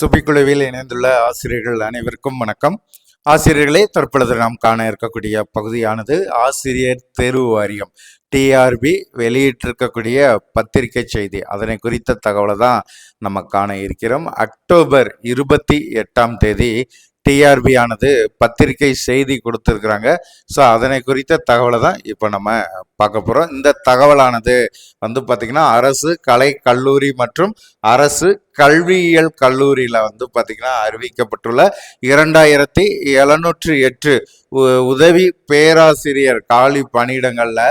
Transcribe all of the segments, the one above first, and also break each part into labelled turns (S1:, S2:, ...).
S1: சுபிக்குழுவில் இணைந்துள்ள ஆசிரியர்கள் அனைவருக்கும் வணக்கம். ஆசிரியர்களே தற்பொழுது நாம் காண இருக்கக்கூடிய பகுதியானது ஆசிரியர் தேர்வு வாரியம் டிஆர்பி வெளியிட்டிருக்கக்கூடிய பத்திரிகை செய்தி. அதனை குறித்த தகவலை தான் நம்ம காண இருக்கிறோம். அக்டோபர் இருபத்தி எட்டாம் தேதி டிஆர்பி ஆனது பத்திரிகை செய்தி கொடுத்துருக்குறாங்க. ஸோ அதனை குறித்த தகவலை தான் இப்போ நம்ம பார்க்க போகிறோம் இந்த தகவலானது வந்து பார்த்திங்கன்னா அரசு கலை கல்லூரி மற்றும் அரசு கல்வியியல் கல்லூரியில் வந்து பார்த்திங்கன்னா அறிவிக்கப்பட்டுள்ள இரண்டாயிரத்தி எழுநூற்றி எட்டு உ- உதவி பேராசிரியர் காலி பணியிடங்களில்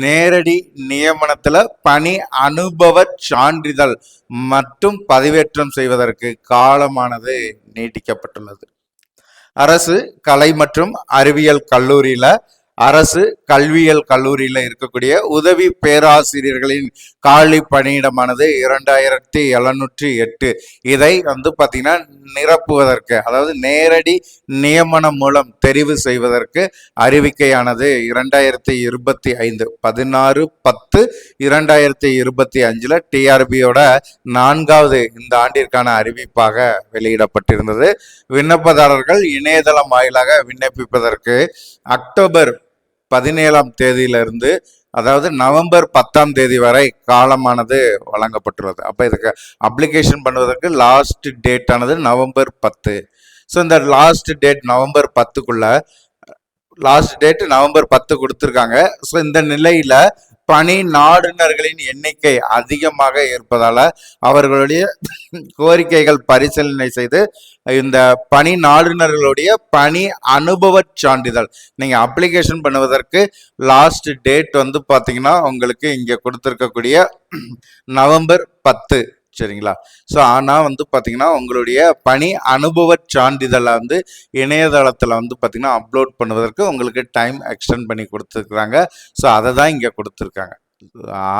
S1: நேரடி நியமனத்தில் பணி அனுபவ சான்றிதழ் மற்றும் பதிவேற்றம் செய்வதற்கு காலமானது நீட்டிக்கப்பட்டுள்ளது. அரசு கலை மற்றும் அறிவியல் கல்லூரியில அரசு கல்வியியல் கல்லூரியில் இருக்கக்கூடிய உதவி பேராசிரியர்களின் காலி பணியிடமானது இரண்டாயிரத்தி எழுநூற்றி எட்டு. இதை வந்து பார்த்தீங்கன்னா நிரப்புவதற்கு அதாவது நேரடி நியமனம் மூலம் தெரிவு செய்வதற்கு அறிவிக்கையானது இரண்டாயிரத்தி இருபத்தி ஐந்து. பதினாறு பத்து இரண்டாயிரத்தி இருபத்தி அஞ்சில் டிஆர்பியோட நான்காவது இந்த ஆண்டிற்கான அறிவிப்பாக வெளியிடப்பட்டிருந்தது. விண்ணப்பதாரர்கள் இணையதளம் வாயிலாக விண்ணப்பிப்பதற்கு அக்டோபர் பதினேழாம் தேதியிலிருந்து அதாவது நவம்பர் பத்தாம் தேதி வரை காலமானது வழங்கப்பட்டுள்ளது. அப்போ இதுக்கு அப்ளிகேஷன் பண்ணுவதற்கு லாஸ்ட் டேட் ஆனது நவம்பர் பத்து. ஸோ இந்த லாஸ்ட் டேட் நவம்பர் பத்துக்குள்ள லாஸ்ட் டேட் நவம்பர் பத்து கொடுத்துருக்காங்க. ஸோ இந்த நிலையில் பணி நாடுனர்களின் எண்ணிக்கை அதிகமாக இருப்பதால அவர்களுடைய கோரிக்கைகள் பரிசீலனை செய்து இந்த பணி நாடுனர்களுடைய பணி அனுபவ சான்றிதழ் நீங்க அப்ளிகேஷன் பண்ணுவதற்கு லாஸ்ட் டேட் வந்து பாத்தீங்கன்னா உங்களுக்கு இங்க கொடுத்துருக்கக்கூடிய நவம்பர் பத்து சரிங்களா? ஸோ ஆனால் வந்து பார்த்தீங்கன்னா உங்களுடைய பணி அனுபவ சான்றிதழை வந்து இணையதளத்தில் வந்து பார்த்தீங்கன்னா அப்லோட் பண்ணுவதற்கு உங்களுக்கு டைம் எக்ஸ்டெண்ட் பண்ணி கொடுத்துருக்குறாங்க. ஸோ அதை தான் இங்கே கொடுத்துருக்காங்க.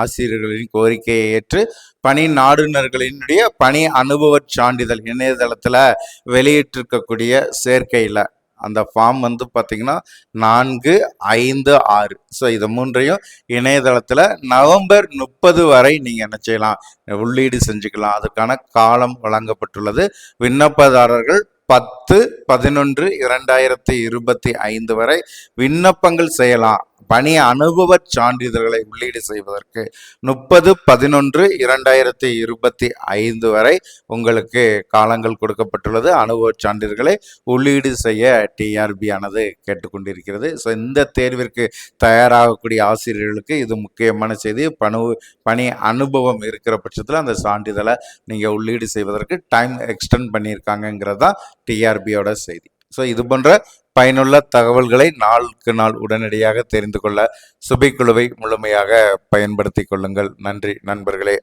S1: ஆசிரியர்களின் கோரிக்கையை ஏற்று பணி நாடுனர்களினுடைய பணி அனுபவ சான்றிதழ் இணையதளத்தில் வெளியிட்டிருக்கக்கூடிய சேர்க்கையில். அந்த ஃபார்ம் வந்து பார்த்தீங்கன்னா நான்கு ஐந்து ஆறு. ஸோ இது மூன்றையும் இணையதளத்தில் நவம்பர் முப்பது வரை நீங்கள் என்ன செய்யலாம்? உள்ளீடு செஞ்சுக்கலாம். அதுக்கான காலம் வழங்கப்பட்டுள்ளது. விண்ணப்பதாரர்கள் பத்து பதினொன்று இரண்டாயிரத்தி இருபத்தி ஐந்து வரை விண்ணப்பங்கள் செய்யலாம். பணி அனுபவ சான்றிதழ்களை உள்ளீடு செய்வதற்கு முப்பது பதினொன்று இரண்டாயிரத்தி இருபத்தி ஐந்து வரை உங்களுக்கு காலங்கள் கொடுக்கப்பட்டுள்ளது. அனுபவ சான்றிதழ்களை உள்ளீடு செய்ய டிஆர்பி ஆனது கேட்டுக்கொண்டிருக்கிறது. ஸோ இந்த தேர்விற்கு தயாராகக்கூடிய ஆசிரியர்களுக்கு இது முக்கியமான செய்தி. பணு பணி அனுபவம் இருக்கிற பட்சத்தில் அந்த சான்றிதழை நீங்கள் உள்ளீடு செய்வதற்கு டைம் எக்ஸ்டெண்ட் பண்ணியிருக்காங்கங்கிறது தான் டிஆர்பியோட செய்தி. ஸோ இது போன்ற பயனுள்ள தகவல்களை நாளுக்கு நாள் உடனடியாக தெரிந்து கொள்ள சுபை குழுவை முழுமையாக பயன்படுத்தி கொள்ளுங்கள். நன்றி நண்பர்களே.